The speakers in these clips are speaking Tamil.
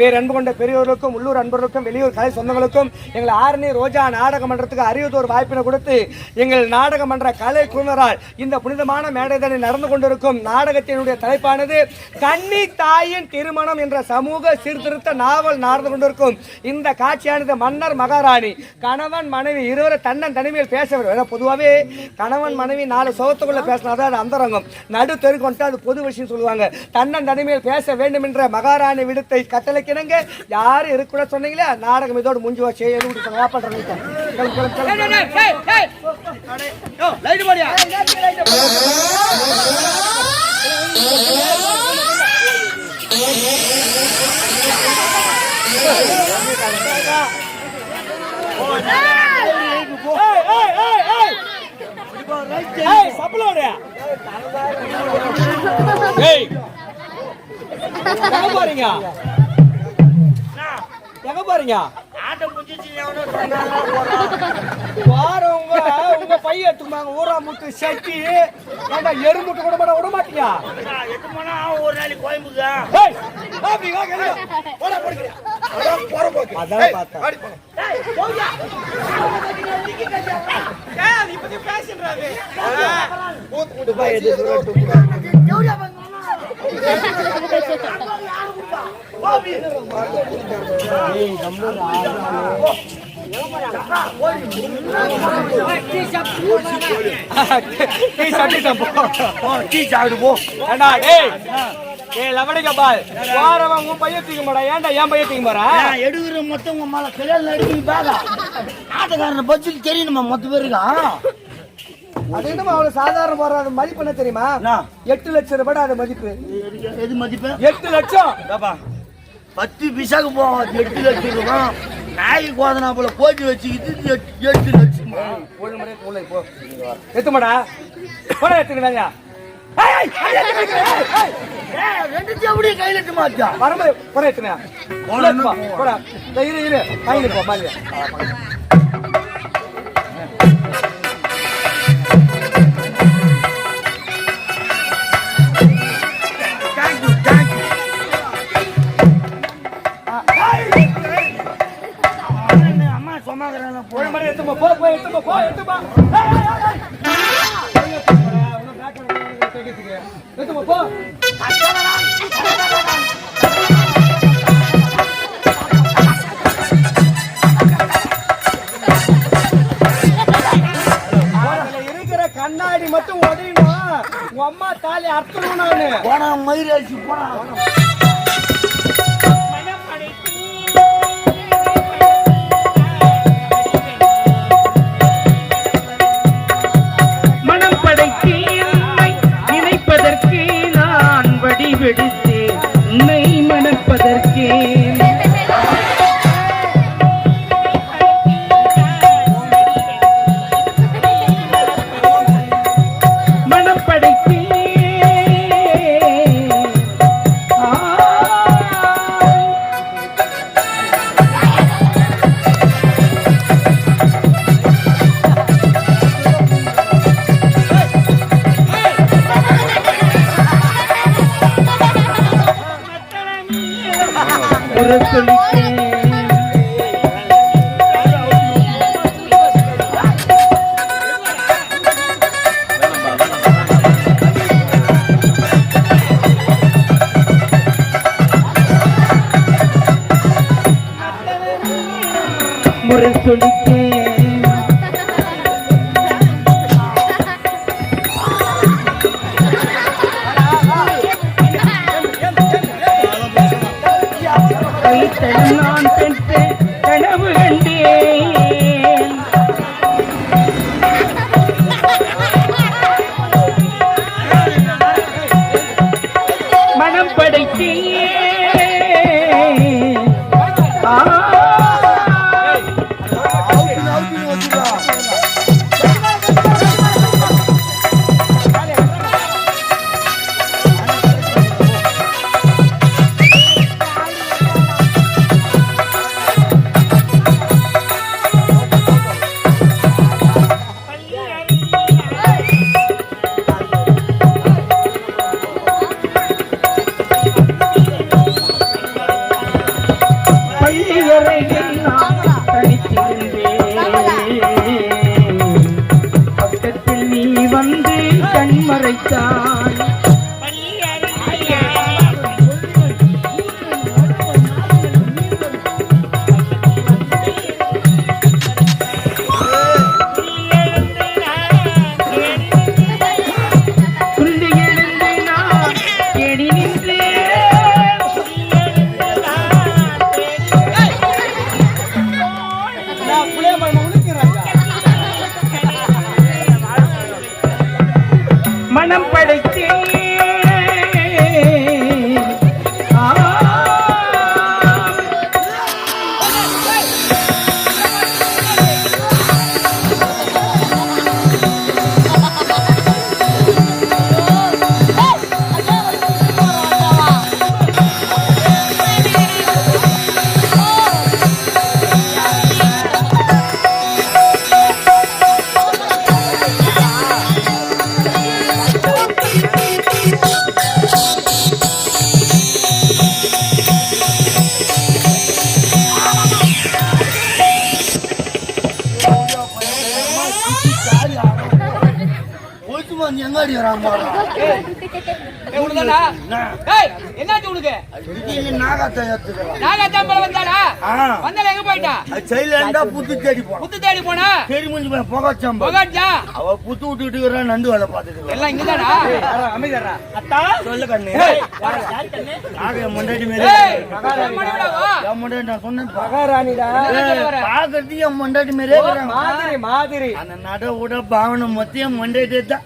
பேர் அன்பு கொண்ட பெரியோருக்கும் உள்ளூர் அன்பர்களுக்கும் வெளியூர் கலை சொந்தங்களுக்கும் எங்கள் ஆரணி ரோஜா நாடக மன்றத்துக்கு அறிவதோர் வாய்ப்பினை கொடுத்து எங்கள் நாடக மன்ற கலை குழுவினரால் இந்த புனிதமான மேடைதனை நடந்து கொண்டிருக்கும் நாடகத்தினுடைய தலைப்பானது கன்னி தாயின் திருமணம் என்ற சமூக சீர்திருத்த நாவல் நடந்து கொண்டிருக்கும். இந்த காட்சியானது மன்னர் மகாராணி கணவன் மனைவி இருவரும் தன்னன் தனிமையில் பேச பொதுவாகவே கணவன் மனைவி நாலு சோகத்துக்குள்ள பேசினாதான் அது அந்தரங்கம். நடு தெருக்கு வந்துட்டு அது பொது விஷயம் சொல்லுவாங்க. தன்னன் தனிமையில் பேச வேண்டும் என்ற மகாராணி விடுத்தை கட்டளைக்கிணங்க யாரும் இருக்கூட சொன்னீங்களே நாடகம் இதோடு முடிஞ்சு வச்சு ஏய் எங்க போறீங்க எங்க போறீங்க? வாரவங்க உங்க பைய எடுத்துமாங்க ஊரா முட்டு சட்டி ஏண்டா எரு முட்டை கூட மாட்ட விட மாட்டீங்க ஒரு நாளைக்கு கோயம்புக்கு. அதான் பார்த்தேன். டீ சாப்பிட்டுட்டேன் டீ சாப்பிடு போ ஏண்டா, லவடிக்க பால். வாரவன் உன் பையன் தூக்க மாட்டா. ஏன்டா ஏன் பையன் தூக்க போறா? எடுக்கிற மொத்தம் உங்க மேல கல்யாணம் எடுக்கணும் பாதா ஆட்டக்காரன பட்ஜெட் மொத்த பேருக்கா அது என்னமோ அவ்வளவு சாதாரண போற அது மதிப்பு என்ன தெரியுமா? எட்டு லட்சம் ரூபாய் அது மதிப்பு. எது மதிப்பு? எட்டு லட்சம்? பத்து பிசாக்கு போவோம் எட்டு லட்சம் ரூபாய் நாய் கோதனா போல போட்டி வச்சுக்கிட்டு எட்டு- லட்சம். ஒரு முறை உள்ள போ. எத்துமாடா போட மாட்டா வரமுறை போட எத்துனா இரு இரு. கையில் போ மாதிரி அம்மா சொன்னாங்க ஒரு முறை போ போ எத்துமா போ எத்துமா எத்துமா போ இருக்கிற கண்ணாடி மட்டும் உடையணும் உங்க அம்மா தாலி அறுத்தணும் நானு போனா மயிர் அடிச்சு போனா முறை சொல்லிட்டேன் நான் பெற்ற வந்து கண்மறைத்தாய் மனம் படைத்தேன் வராங்க? என்னாச்சு உனக்கு? நாகாத்த வந்தாடா. வந்தால எங்க போயிட்டா? அது சைலண்டா புத்து தேடி புத்து தேடி போனா? சரி முடிஞ்சு போய் அவ புத்து விட்டுக்கிட்டு இருக்கிறா நண்டு வேலை பார்த்துட்டு எல்லாம் இங்கதானா? அமைதியாரா சொல்லு கண்ணு. நாக ஏய் மேலே முண்டாட்டி நான் சொன்னேன் மகாராணிடா? என் மேலே மாதிரி மாதிரி. அந்த நட உட பாவனை மொத்தம் என் முண்டாட்டி தான்.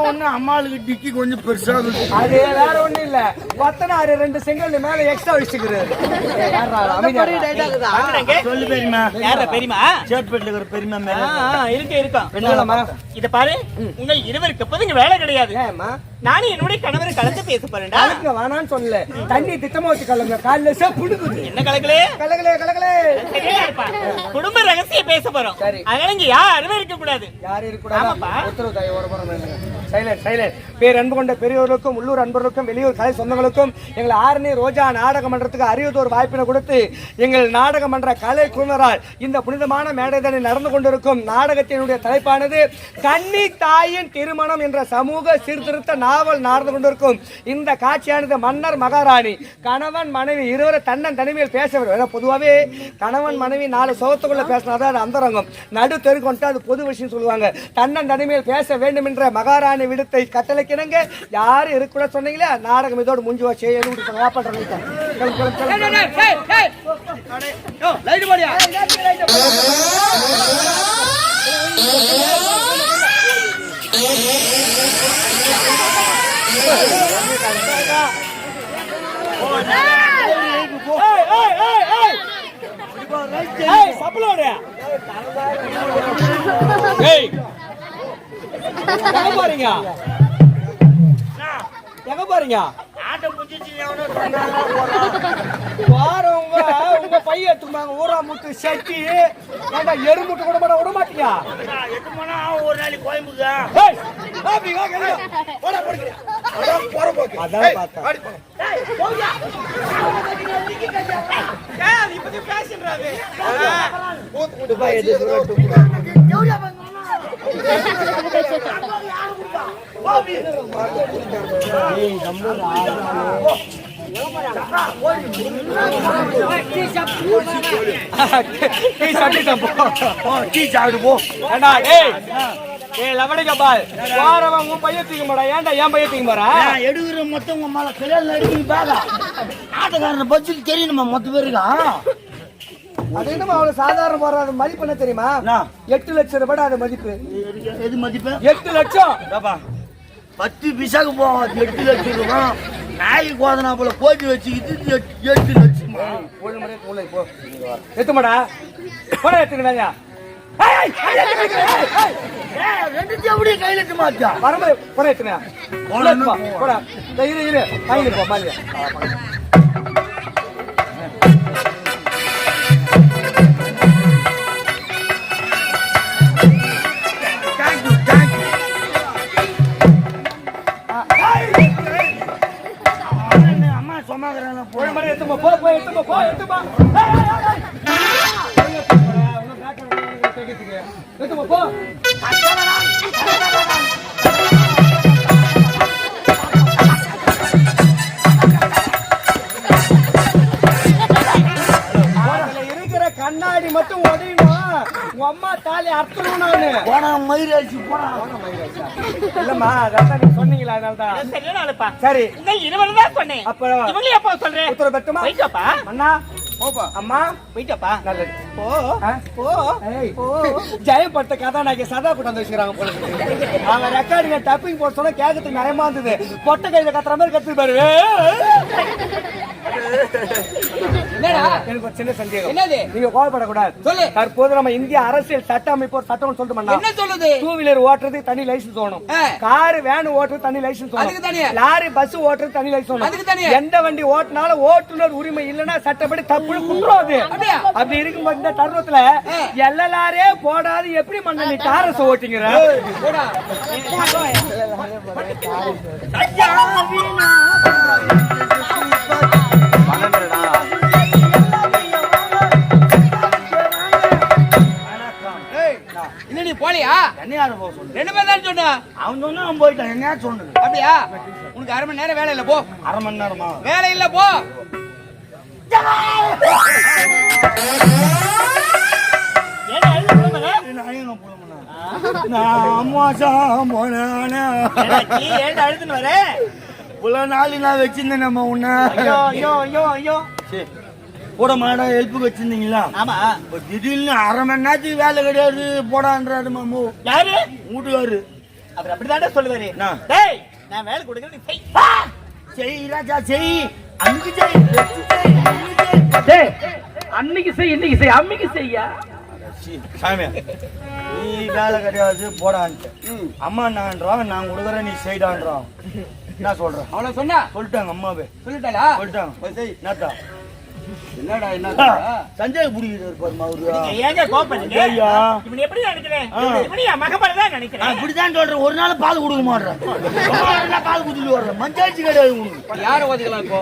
ஒண்ணு அம்மாளுக்கு டிக்கி கொஞ்சம் பெருசா இருக்கு? அது வேற ஒண்ணும் இல்ல. பத்தனாறு ரெண்டு செங்கல் மேல எக்ஸ்ட்ரா வச்சுக்கிறது சொல்லு பெரியமா யார பெரியமா இருக்கிற பெரியமா மேல. இருக்க பெண்களம்மா இத பாரு. உங்கள் இருவருக்கு இங்க வேலை கிடையாது. ஏம்மா? நானும் என்னுடைய கணவரை கலந்து பேச போறேன்டா. கலக்குங்க வேணான்னு சொல்லல தண்ணி திட்டமா வச்சு கலங்க. காலைல சே என்ன கலக்கலே? சரியா இருப்பா. குடும்ப ரகசியம் பேச போறோம். அதனால இங்க யாருமே இருக்க கூடாது. யாரும் ஆமாப்பா. உத்தரவு தாய் ஒரு புறம் சைலண்ட் சைலண்ட் பேர் அன்பு கொண்ட பெரியோர்களுக்கும் உள்ளூர் அன்பர்களுக்கும் வெளியூர் கலை சொந்தங்களுக்கும் எங்கள் ஆரணி ரோஜா நாடக மன்றத்துக்கு அரியதோர் வாய்ப்பினை கொடுத்து எங்கள் நாடக மன்ற கலை குழுவினரால் இந்த புனிதமான மேடைதனை நடந்து கொண்டிருக்கும் நாடகத்தினுடைய தலைப்பானது கன்னி தாயின் திருமணம் என்ற சமூக சீர்திருத்த நாவல் நடந்து கொண்டிருக்கும். இந்த காட்சியானது மன்னர் மகாராணி கணவன் மனைவி இருவரும் தன்னன் தனிமையில் பேச வேண்டும் பொதுவாகவே கணவன் மனைவி நாலு சோகத்துக்குள்ள பேசினாதான் அது அந்தரங்கம். நடு தெருக்கு வந்துட்டு அது பொது விஷயம் சொல்லுவாங்க. தன்னன் தனிமையில் பேச வேண்டும் என்ற மகாராணி விடுத்தை கட்டளைக்கிணங்க யாரும் இருக்கூட சொன்னீங்களே நாடகம் இதோடு முடிஞ்சு வச்சு எழுதி பண்றேன் லைட் போடியா ஏய் ஏய் ஏய் ஏய் ஏய் சப்பலோட ஏய் எங்க போறீங்க? எங்க முடிஞ்சிச்சு வாரவங்க உங்க பைய எடுத்துமாங்க ஊரா முட்டு சட்டி. ஏண்டா எறும்புட்டு கூட மாட விட ஆகும் ஒரு நாளைக்கு கோயம்புக்கு அதான் பார்த்தேன். எது சுரட்டு டீ போ டீ சாப்பிட்டு போ ஏண்டா டேய் ஏ லவடிக்க பால் வாரவன் உன் பையன் தூக்க மாடா ஏன்டா என் பையன் தூக்க மாடா எடுக்கிற மொத்தம் உங்க மேல கல்யாணம் எடுக்கி பாக்கா ஆட்டக்காரனை மொத்த பேருக்கா அது என்னமா அவ்வளவு சாதாரண போறாது மதிப்பு என்ன தெரியுமா? எட்டு லட்சம் ரூபாய் அது மதிப்பு. எது மதிப்பு? எட்டு லட்சம்! பாப்பா பத்து பிசாக்கு போவோம் எட்டு லட்சம் ரூபாய் நாய்க்கு கோதனா போல போட்டி வச்சுக்கிட்டு எட்டு- லட்சம்? ஒரு மணி மூளை போ. எத்துமாடா. போடா கையில மாட்டா வரம்பு போடா எத்துனா போடா, போடா. இந்த இரு இரு. வாங்கி போ மாதிரி அம்மா தாலி அறுத்தணும் நானு. போனா மயிராச்சு போனா இல்லம்மா அதான் நீங்க சொன்னீங்களா அதனாலதான். இது சரியான ஆளுப்பா சரி. உங்கள் இருவர் தான் சொன்னேன். அப்ப இவங்களே அப்பா சொல்றேன்? உத்தரவு பெற்றுமா போயிட்டப்பா. அண்ணா. அம்மா. போயிட்டப்பா. நல்லது. போ? போ. ஏய், ஜெயப்பட்ட கதாநாயகி சதா கூட்டம் வந்து வச்சுக்கிறாங்க போல. அவங்க ரெக்கார்டிங்க டப்பிங் போட்டு சொன்னா கேட்கறதுக்கு நியாயமா இருந்தது. பொட்டை கையில கத்துற மாதிரி கத்து பாரு. என்னடா எனக்கு ஒரு சின்ன சந்தேகம். என்னது? நீங்க கோவப்படக்கூடாது. சொல்லு. தற்போது நம்ம இந்திய அரசியல் சட்ட அமைப்பு ஒரு சட்டம் சொல்லிட்டு என்ன சொல்லுது? டூ வீலர் ஓட்டுறது தனி லைசன்ஸ் வேணும். கார் வேன் ஓட்டுறது தனி லைசன்ஸ் அதுக்கு தனியா? வேணும் லாரி பஸ் ஓட்டுறது தனி லைசன்ஸ் அதுக்கு வேணும் தனியா? எந்த வண்டி ஓட்டினாலும் ஓட்டுநர் உரிமை இல்லைன்னா சட்டப்படி தப்புன்னு குன்றம் அது அப்படியா? அப்படி இருக்கும்போது இந்த தருணத்துல ஆ. எல்லலாரே போடாது. எப்படி மண்ண? நீ ஓட்டிங்கிற. நீ போலியா என்ன யாரும் போக சொல்லு ரெண்டு பேர் தான் சொன்னா? அவன் சொன்னா அவன் போயிட்டான். என்ன சொன்னது அப்படியா? உனக்கு அரை மணி நேரம் வேலை இல்ல போ. அரை மணி நேரமா? வேலை இல்ல போ. இவ்வளவு நாள் நான் வச்சிருந்தேன் நம்ம உன்ன. ஐயோ ஐயோ ஐயோ ஐயோ. சரி. கூட மாடா ஹெல்ப்புக்கு வச்சிருந்தீங்களா? ஆமா. திடீர்னு அரை மணி நேரத்துக்கு வேலை கிடையாது போடான்றாரு மாமு. யாரு? வீட்டுக்காரு அவர் அப்படிதான்டா சொல்லுவாரு? டேய் நான் வேலை கொடுக்குறேன் நீ செய். செய் ராஜா செய். அன்னைக்கு செய். டேய், அன்னைக்கு செய் இன்னைக்கு செய் அம்மிக்கு செய்யா? சாமி நீ வேலை கிடையாது போடான்ட்டு. அம்மா நான்றான் நான் கொடுக்குறேன் நீ செய்டான்றான். என்ன சொல்றேன் அவ்வளவு சொன்னா? சொல்லிட்டாங்க அம்மாவே. சொல்லிட்டாளா? சொல்லிட்டாங்க. என்னத்தா? என்னடா என்ன சஞ்சய் பாருமா அவரு ஏங்க கோபப்படுறீங்க ஐயா. இவன் எப்படி நினைக்கிறேன் ஆ. இவனி என் மகப்பட தான் நான் நினைக்கிறேன் இப்படிதான் சொல்றேன். ஒரு நாள் பால் கொடுக்க மாட்டேன். பால் குடிச்சிட்டு வர்றேன்? மஞ்சாச்சு கிடையாது உனக்கு யார ஒதுக்கலாம் இப்போ?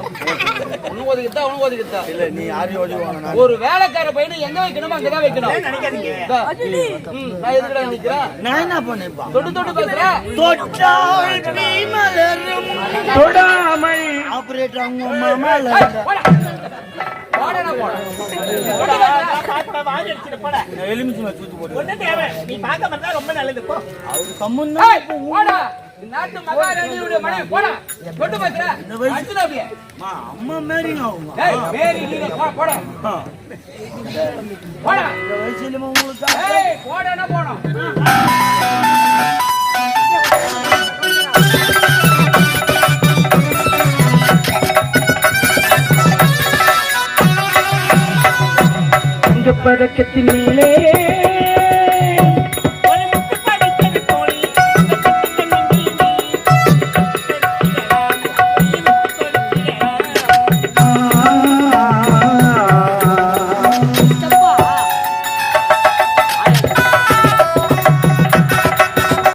உனக்கு ஒதுக்கிட்டா உனக்கு ஒதுக்கிட்டா இல்ல நீ யாரையும் ஓடி ஒரு வேலைக்கார பையனை எங்க வைக்கணுமோ அங்கதான் வைக்கணும். நினைக்காதீங்க. நான் எதுக்குடா நிக்கிறேன் நான் என்ன பண்ணேன்ப்பா தொட்டு தொட்டு பேசுறேன் தொட்டால் மலரும். தொடாமல் ஆபரேட்டர் அவங்க நாட்டு மகாராணியுடைய மனைவி போடா. தொட்டு அடிச்சுடா அப்படியே. அம்மா, ஏய் வேரி நீங்க போடா. போடா. போடா இந்த பதக்கத்தின் மேலே